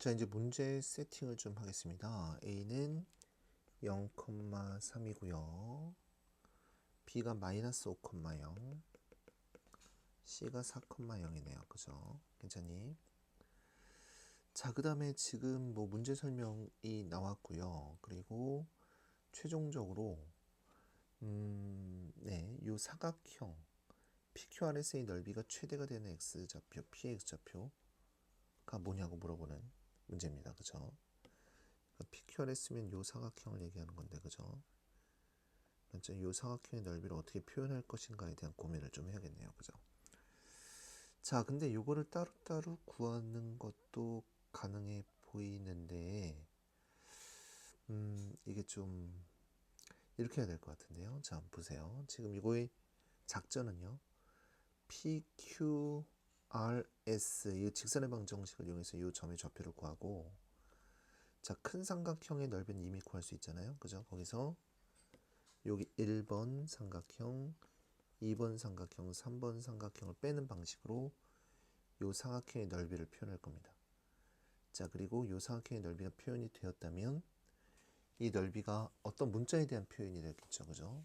자, 이제 문제 세팅을 좀 하겠습니다. A는 0,3이고요. B가 마이너스 5,0. C가 4,0이네요. 그죠? 괜찮니? 자, 그 다음에 지금 뭐 문제 설명이 나왔고요. 그리고 최종적으로 음, 네, 요 사각형 PQRS의 넓이가 최대가 되는 X좌표, PX좌표가 뭐냐고 물어보는 문제입니다. 그죠? 그러니까 PQRS면 요 사각형을 얘기하는 건데, 그죠? 맞죠? 요 사각형의 넓이를 어떻게 표현할 것인가에 대한 고민을 좀 해야겠네요. 그죠? 자, 근데 요거를 따로따로 구하는 것도 가능해 보이는데, 음, 이게 좀, 이렇게 해야 될 것 같은데요. 자, 보세요. 지금 이거의 작전은요. PQRS, 이 직선의 방정식을 이용해서 이 점의 좌표를 구하고, 자, 큰 삼각형의 넓이는 이미 구할 수 있잖아요. 그죠? 거기서 여기 1번 삼각형, 2번 삼각형, 3번 삼각형을 빼는 방식으로 이 삼각형의 넓이를 표현할 겁니다. 자, 그리고 이 삼각형의 넓이가 표현이 되었다면 이 넓이가 어떤 문자에 대한 표현이 되겠죠. 그죠?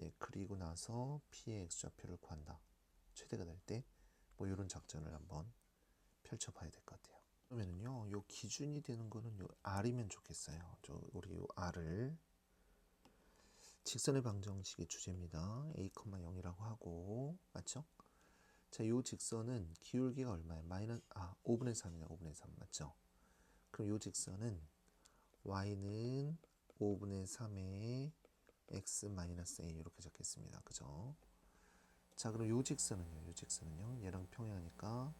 예, 그리고 나서 P의 X좌표를 구한다. 최대가 될때 뭐 이런 작전을 한번 펼쳐봐야 될 것 같아요. 그러면은요, 요 기준이 되는 거는 요 R이면 좋겠어요. 저 우리 요 R을 직선의 방정식의 주제입니다. A,0이라고 하고 맞죠? 자, 요 직선은 기울기가 얼마예요? 마이너스 아 5분의 3이네 5분의 3 맞죠? 그럼 요 직선은 y는 5분의 3의 x 마이너스 a 이렇게 적겠습니다. 그죠? 자, 그럼 요 직선은요. 요 직선은요. 얘랑 평행하니까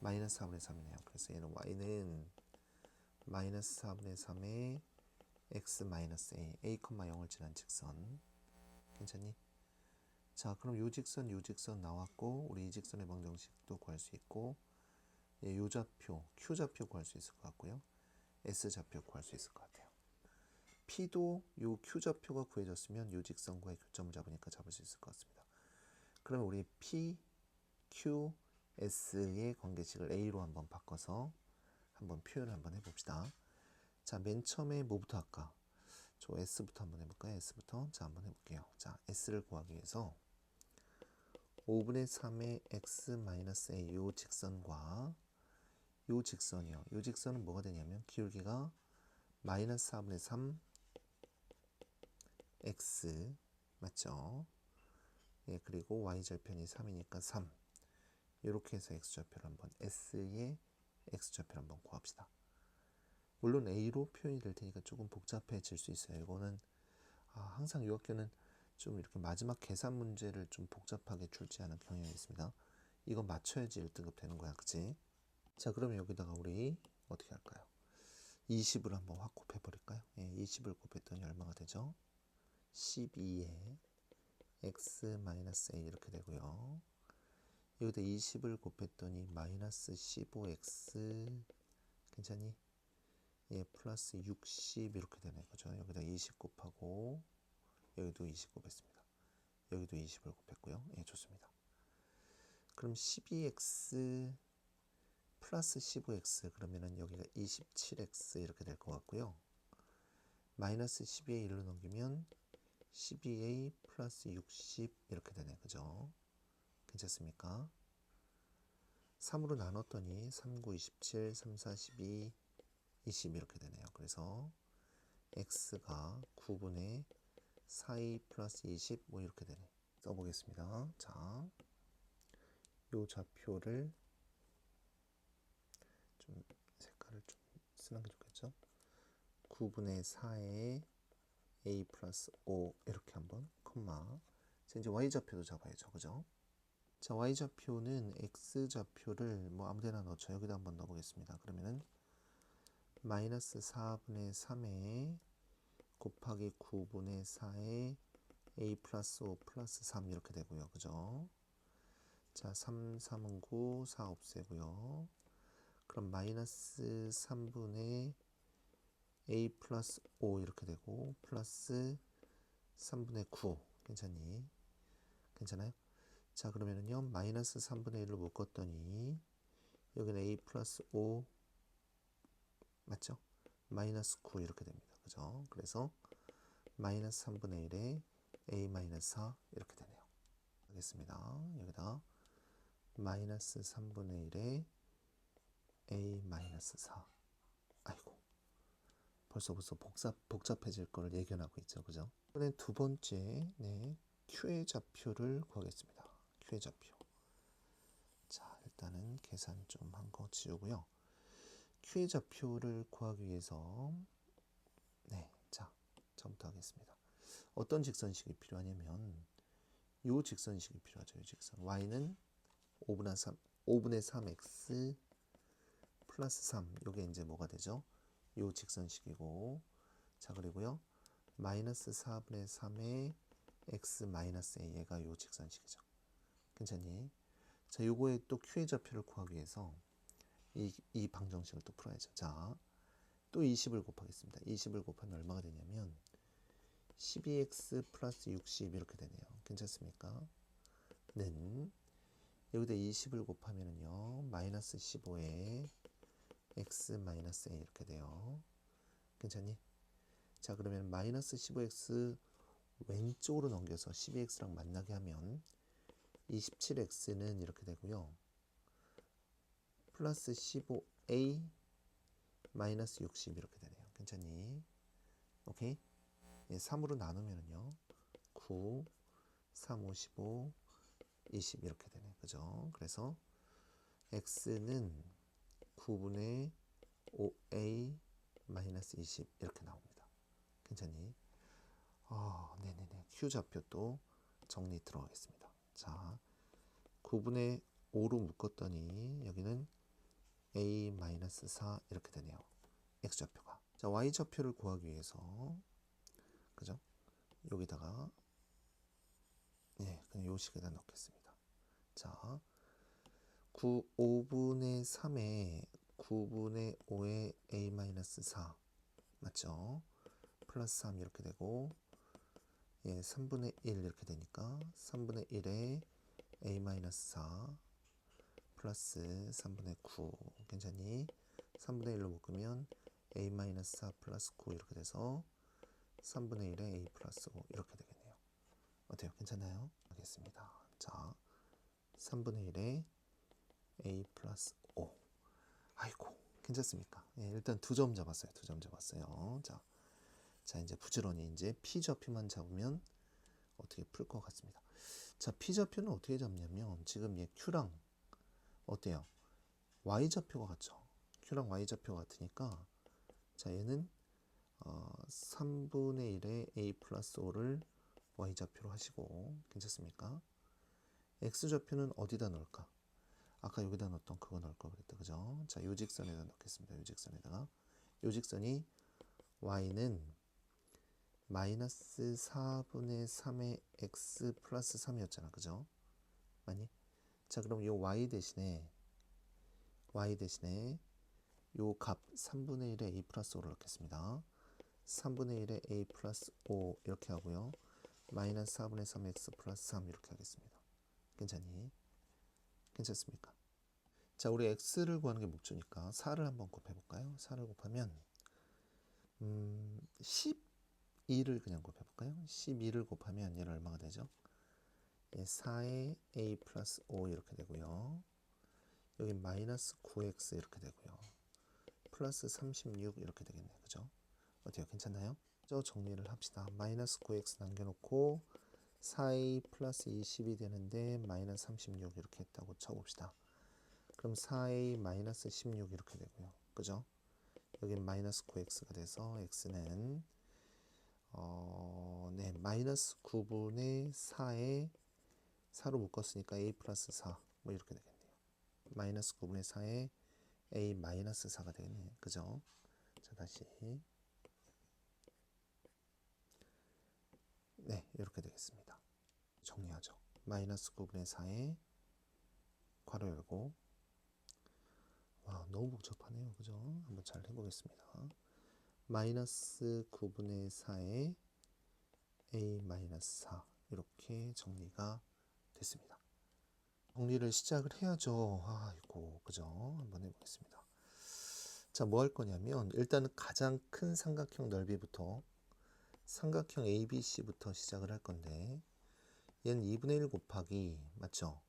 마이너스 4분의 3이네요. 그래서 얘는 y는 마이너스 4분의 3의 x 마이너스 a, a, 0을 지난 직선. 괜찮니? 자, 그럼 요 직선, 요 직선 나왔고, 우리 이 직선의 방정식도 구할 수 있고, 예, 요 좌표, q 좌표 구할 수 있을 것 같고요. s 좌표 구할 수 있을 것 같아요. p도 요 q 좌표가 구해졌으면 요 직선과의 교점을 잡으니까 잡을 수 있을 것 같습니다. 그러면 우리 p, q, s의 관계식을 a로 한번 바꿔서 한번 표현을 한번 해봅시다. 자, 맨 처음에 뭐부터 할까? 저 S부터 한번 해볼까요? S부터. 자, 한번 해볼게요. 자, S를 구하기 위해서 5분의 3의 X-A 요 직선과 요 직선이요. 요 직선은 뭐가 되냐면 기울기가 마이너스 4분의 3 X 맞죠? 예, 그리고 Y절편이 3이니까 3 이렇게 해서 X좌표를 한번 S의 X좌표를 한번 구합시다. 물론 A로 표현이 될 테니까 조금 복잡해질 수 있어요. 이거는 아, 항상 이 학교는 좀 이렇게 마지막 계산 문제를 좀 복잡하게 출제하는 경향이 있습니다. 이거 맞춰야지 1등급 되는 거야. 그치? 자, 그러면 여기다가 우리 어떻게 할까요? 20을 한번 확 곱해버릴까요? 예, 20을 곱했더니 얼마가 되죠? 12에 x-a 이렇게 되고요. 여기다 20을 곱했더니 마이너스 15x 괜찮니? 예, 플러스 60 이렇게 되네. 그죠? 여기다 20 곱하고 여기도 20 곱했습니다. 여기도 20을 곱했고요. 예, 좋습니다. 그럼 12x 플러스 15x 그러면은 여기가 27x 이렇게 될 것 같고요. 마이너스 12에 1로 넘기면 12a 플러스 60 이렇게 되네. 그죠? 괜찮습니까? 3으로 나눴더니 3, 9, 27, 3, 4, 12, 20 이렇게 되네요. 그래서 x가 9분의 4a 플러스 20 뭐 이렇게 되네. 써보겠습니다. 자, 요 좌표를 좀 색깔을 좀 쓰는 게 좋겠죠? 9분의 4에 a 플러스 5 이렇게 한번 콤마. 자 이제 y좌표도 잡아야죠. 그죠? 자 y좌표는 x좌표를 뭐 아무데나 넣죠. 여기다 한번 넣어보겠습니다. 그러면은 마이너스 4분의 3에 곱하기 9분의 4에 a 플러스 5 플러스 3 이렇게 되고요. 그죠? 자 3, 3은 9, 4 없애고요. 그럼 마이너스 3분의 a 플러스 5 이렇게 되고 플러스 3분의 9 괜찮니? 괜찮아요? 자 그러면은요 마이너스 3분의 1로 묶었더니 여기는 a 플러스 5 맞죠? 마이너스 9 이렇게 됩니다. 그죠? 그래서 마이너스 3분의 1에 a 마이너스 4 이렇게 되네요. 하겠습니다. 여기다 마이너스 3분의 1에 a 마이너스 4 아이고 벌써 벌써 복잡, 복잡해질 거를 예견하고 있죠. 그죠? 이번엔 두 번째 네 q의 좌표를 구하겠습니다. q의 좌표 자 일단은 계산 좀 한 거 지우고요. q의 좌표를 구하기 위해서 네, 자, 처음부터 하겠습니다. 어떤 직선식이 필요하냐면 요 직선식이 필요하죠. 요 직선. y는 5분의 3, 5분의 3x 플러스 3. 요게 이제 뭐가 되죠? 요 직선식이고 자, 그리고요. 마이너스 4분의 3의 x 마이너스 a 얘가 요 직선식이죠. 괜찮니? 자, 요거에 또 q의 좌표를 구하기 위해서 이, 이 방정식을 또 풀어야죠. 자, 또 20을 곱하겠습니다. 20을 곱하면 얼마가 되냐면 12x 플러스 60 이렇게 되네요. 괜찮습니까? 는 여기다 20을 곱하면은요 마이너스 15에 x 마이너스 a 이렇게 돼요. 괜찮니? 자 그러면 마이너스 15x 왼쪽으로 넘겨서 12x랑 만나게 하면 27x는 이렇게 되고요. 플러스 15a 마이너스 60 이렇게 되네요. 괜찮니? 오케이? 예, 3으로 나누면은요. 9, 3, 5, 15, 20 이렇게 되네. 그죠? 그래서 x는 9분의 5a 마이너스 20 이렇게 나옵니다. 괜찮니? 아, 네네네. q 좌표 또 정리 들어가겠습니다. 자, 9분의 5로 묶었더니 여기는 a 마이너스 4 이렇게 되네요. x 좌표가. 자, y 좌표를 구하기 위해서 그죠? 여기다가 예, 그냥 요 식에다 넣겠습니다. 자, 9 5분의 3에 9분의 5에 a 마이너스 4 맞죠? 플러스 3 이렇게 되고 예, 3분의 1 이렇게 되니까 3분의 1에 a 마이너스 4 플러스 3분의 9 괜찮니? 3분의 1로 묶으면 a 마이너스 4 플러스 9 이렇게 돼서 3분의 1에 a 플러스 5 이렇게 되겠네요. 어때요? 괜찮나요? 알겠습니다. 자, 3분의 1에 a 플러스 5 아이고 괜찮습니까? 예, 일단 두 점 잡았어요. 두 점 잡았어요. 자, 자 이제 부지런히 이제 p 좌표만 잡으면 어떻게 풀 것 같습니다. 자, p 좌표는 어떻게 잡냐면 지금 얘 q랑 어때요? y 좌표가 같죠. q랑 y 좌표가 같으니까 자 얘는 어, 3분의 1의 a 플러스 5를 y 좌표로 하시고 괜찮습니까? x 좌표는 어디다 넣을까? 아까 여기다 넣었던 그거 넣을 거 그랬다 그죠? 자, 요 직선에다 넣겠습니다. 요 직선에다가 요 직선이 y는 마이너스 4분의 3의 x 플러스 3이었잖아. 그죠? 맞니? 자, 그럼 요 y 대신에 y 대신에 요 값 3분의 1의 a 플러스 5를 넣겠습니다. 3분의 1의 a 플러스 5 이렇게 하고요. 마이너스 4분의 3x 플러스 3 이렇게 하겠습니다. 괜찮니? 괜찮습니까? 자, 우리 x를 구하는 게 목표니까 4를 한번 곱해볼까요? 4를 곱하면 음, 12를 그냥 곱해볼까요? 12를 곱하면 얘는 얼마가 되죠? 예, 4에 a 플러스 5 이렇게 되고요. 여기 마이너스 9x 이렇게 되고요. 플러스 36 이렇게 되겠네요. 그죠? 어때요? 괜찮나요? 저 정리를 합시다. 마이너스 9x 남겨놓고 4a 플러스 20이 되는데 마이너스 36 이렇게 했다고 쳐봅시다. 그럼 4a 마이너스 16 이렇게 되고요. 그죠? 여기 마이너스 9x가 돼서 x는 어, 네, 마이너스 9분의 4에 4로 묶었으니까 a 플러스 4 뭐 이렇게 되겠네요. 마이너스 9분의 4에 a 마이너스 4가 되겠네요. 그죠? 자 다시 네 이렇게 되겠습니다. 정리하죠. 마이너스 9분의 4에 괄호 열고 와 너무 복잡하네요. 그죠? 한번 잘 해보겠습니다. 마이너스 9분의 4에 a 마이너스 4 이렇게 정리가 됐습니다. 정리를 시작을 해야죠. 아이고, 그죠? 한번 해보겠습니다. 자, 뭐 할 거냐면 일단은 가장 큰 삼각형 넓이부터 삼각형 ABC부터 시작을 할 건데 얘는 2분의 1 곱하기 맞죠?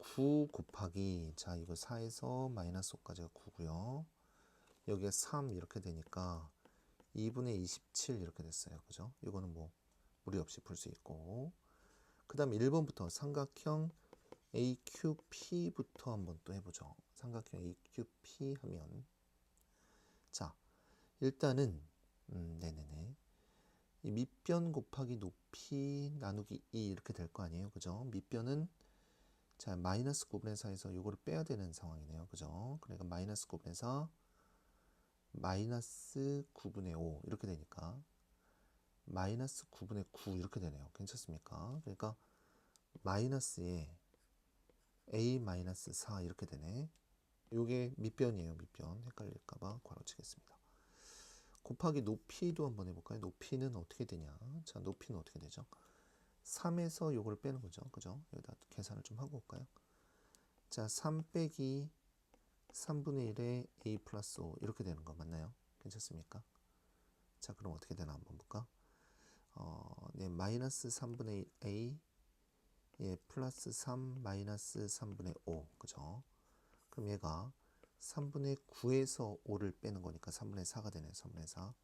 9 곱하기 자 이거 4에서 마이너스 5까지가 9고요. 여기가 3 이렇게 되니까 2분의 27 이렇게 됐어요. 그죠? 이거는 뭐 무리 없이 풀 수 있고 그 다음에 1번부터 삼각형 AQP부터 한번 또 해보죠. 삼각형 AQP 하면 자 일단은 음, 네네네 이 밑변 곱하기 높이 나누기 2 이렇게 될 거 아니에요. 그죠? 밑변은 자 마이너스 9분의 4에서 요거를 빼야 되는 상황이네요. 그죠? 그러니까 마이너스 9분의 4 마이너스 9분의 5 이렇게 되니까 마이너스 9분의 9 이렇게 되네요. 괜찮습니까? 그러니까 마이너스에 a 마이너스 4 이렇게 되네. 요게 밑변이에요. 밑변 헷갈릴까봐 괄호 치겠습니다. 곱하기 높이도 한번 해볼까요? 높이는 어떻게 되냐? 자, 높이는 어떻게 되죠? 3에서 요걸 빼는 거죠. 그죠? 여기다 계산을 좀 하고 올까요? 자, 3 빼기 3분의 1에 a 플러스 5 이렇게 되는 거 맞나요? 괜찮습니까? 자, 그럼 어떻게 되나 한번 볼까? 어, 네, 마이너스 3분의 1 a 예, 플러스 3 마이너스 3분의 5 그죠? 그럼 얘가 3분의 9에서 5를 빼는 거니까 3분의 4가 되네요. 3분의 4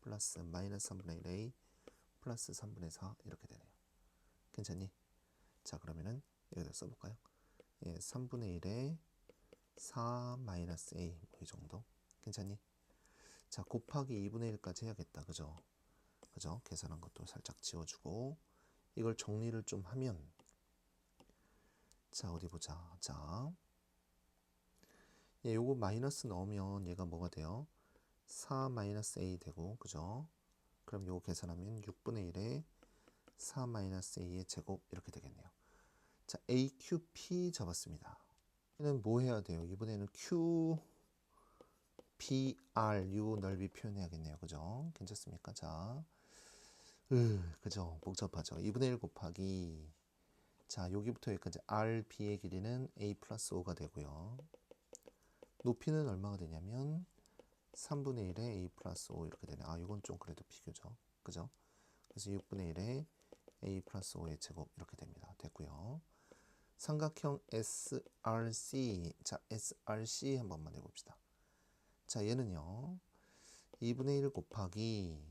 플러스 마이너스 3분의 1a 플러스 3분의 4 이렇게 되네요. 괜찮니? 자 그러면은 여기다 써볼까요? 예, 3분의 1에 4 마이너스 a 뭐 이 정도 괜찮니? 자 곱하기 2분의 1까지 해야겠다. 그죠? 그죠? 계산한 것도 살짝 지워주고 이걸 정리를 좀 하면 자 어디 보자. 자 예, 요거 마이너스 넣으면 얘가 뭐가 돼요? 4 마이너스 a 되고 그죠? 그럼 요거 계산하면 6분의 1에 4 마이너스 a의 제곱 이렇게 되겠네요. 자, AQP 잡았습니다. 얘는 뭐 해야 돼요? 이번에는 Q, PR, 요 넓이 표현해야겠네요. 그죠? 괜찮습니까? 자, 으, 그죠? 복잡하죠? 2분의 1 곱하기 자, 여기부터 여기까지 RB의 길이는 A 플러스 5가 되고요. 높이는 얼마가 되냐면 3분의 1에 a 플러스 5 이렇게 되네. 아, 이건 좀 그래도 비교죠. 그죠? 그래서 6분의 1에 a 플러스 5의 제곱 이렇게 됩니다. 됐고요. 삼각형 SRC. 자, SRC 한 번만 해봅시다. 자, 얘는요. 2분의 1 곱하기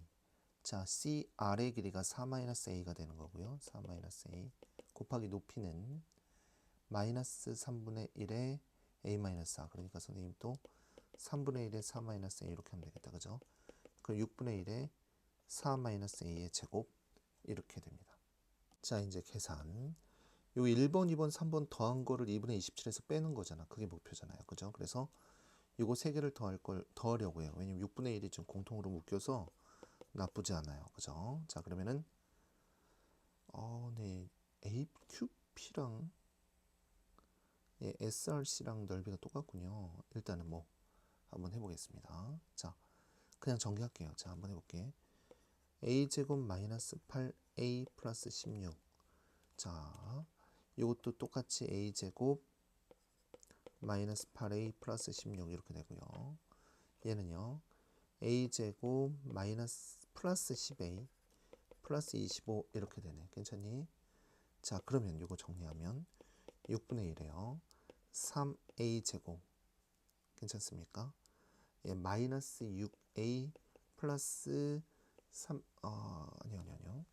자, CR의 길이가 4-a가 되는 거고요. 4-a 곱하기 높이는 마이너스 3분의 1에 a-4 그러니까 선생님 또 3분의 1에 4-a 이렇게 하면 되겠다 그죠 그럼 6분의 1에 4-a의 제곱 이렇게 됩니다 자 이제 계산 요 1번 2번 3번 더한 거를 2분의 27에서 빼는 거잖아 그게 목표잖아요 그죠 그래서 요거 세 개를 더할 걸 더하려고 해요 왜냐면 6분의 1이 좀 공통으로 묶여서 나쁘지 않아요 그죠 자 그러면은 어 네 AQP랑 예, SRC랑 넓이가 똑같군요. 일단은 뭐 한번 해보겠습니다. 자, 그냥 전개할게요. 자, 한번 해볼게. a제곱 마이너스 8a 플러스 16. 자, 이것도 똑같이 a제곱 마이너스 8a 플러스 16 이렇게 되고요. 얘는요. a제곱 마이너스 플러스 10a 플러스 25 이렇게 되네. 괜찮니? 자, 그러면 이거 정리하면 6분의 1이에요. 3a 제곱 괜찮습니까? 예, 마이너스 6a 플러스 3 어, 아니요 아니요 아니요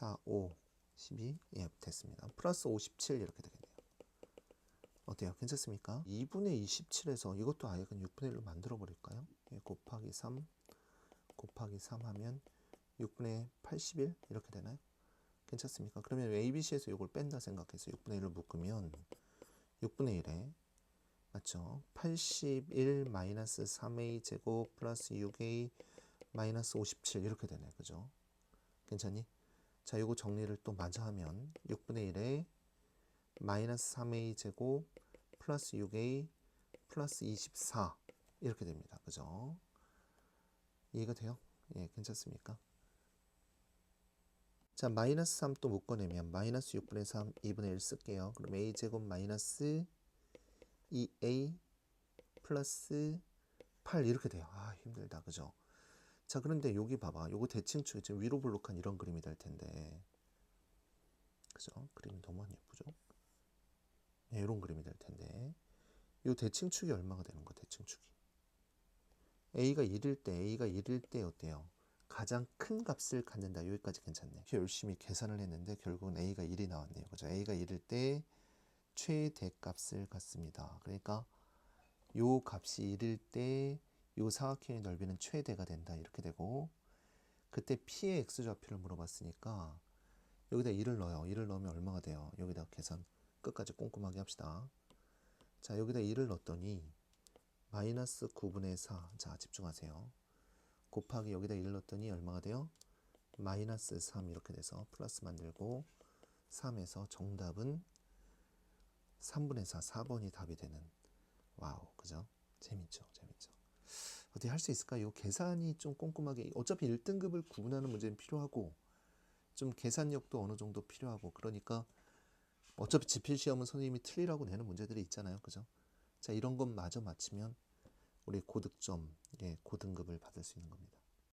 4 5 12 예, 됐습니다. 플러스 57 이렇게 되겠네요. 어때요? 괜찮습니까? 2분의 27에서 이것도 아예 그냥 6분의 1로 만들어 버릴까요? 예, 곱하기 3 곱하기 3 하면 6분의 81 이렇게 되나요? 괜찮습니까? 그러면 ABC에서 이걸 뺀다 생각해서 6분의 1을 묶으면 6분의 1에 맞죠? 81 마이너스 3a 제곱 플러스 6a 마이너스 57 이렇게 되네 그죠? 괜찮니? 자 이거 정리를 또 마저 하면 6분의 1에 마이너스 3a 제곱 플러스 6a 플러스 24 이렇게 됩니다 그죠? 이해가 돼요? 예 괜찮습니까? 자 마이너스 3 또 묶어내면 마이너스 6분의 3 2분의 1 쓸게요. 그럼 a제곱 마이너스 2a 플러스 8 이렇게 돼요. 아 힘들다 그죠? 자 그런데 여기 봐봐. 요거 대칭축이 지금 위로 볼록한 이런 그림이 될 텐데 그죠? 그림이 너무 안 예쁘죠? 네, 이런 그림이 될 텐데 요 대칭축이 얼마가 되는 거 대칭축이 a가 1일 때 a가 1일 때 어때요? 가장 큰 값을 갖는다. 여기까지 괜찮네. 열심히 계산을 했는데 결국은 a가 1이 나왔네요. 그죠? a가 1일 때 최대값을 갖습니다. 그러니까 요 값이 1일 때 요 사각형의 넓이는 최대가 된다. 이렇게 되고 그때 p의 x좌표를 물어봤으니까 여기다 1을 넣어요. 1을 넣으면 얼마가 돼요? 여기다 계산 끝까지 꼼꼼하게 합시다. 자, 여기다 1을 넣었더니 마이너스 9분의 4. 자, 집중하세요. 곱하기 여기다 1 넣었더니 얼마가 돼요? 마이너스 3 이렇게 돼서 플러스 만들고 3에서 정답은 3분의 4, 4번이 답이 되는 와우, 그죠? 재밌죠, 재밌죠. 어떻게 할 수 있을까요? 계산이 좀 꼼꼼하게 어차피 1등급을 구분하는 문제는 필요하고 좀 계산력도 어느 정도 필요하고 그러니까 어차피 지필 시험은 선생님이 틀리라고 내는 문제들이 있잖아요, 그죠? 자 이런 것 마저 맞히면 우리 고득점, 예, 고등급을 받을 수 있는 겁니다.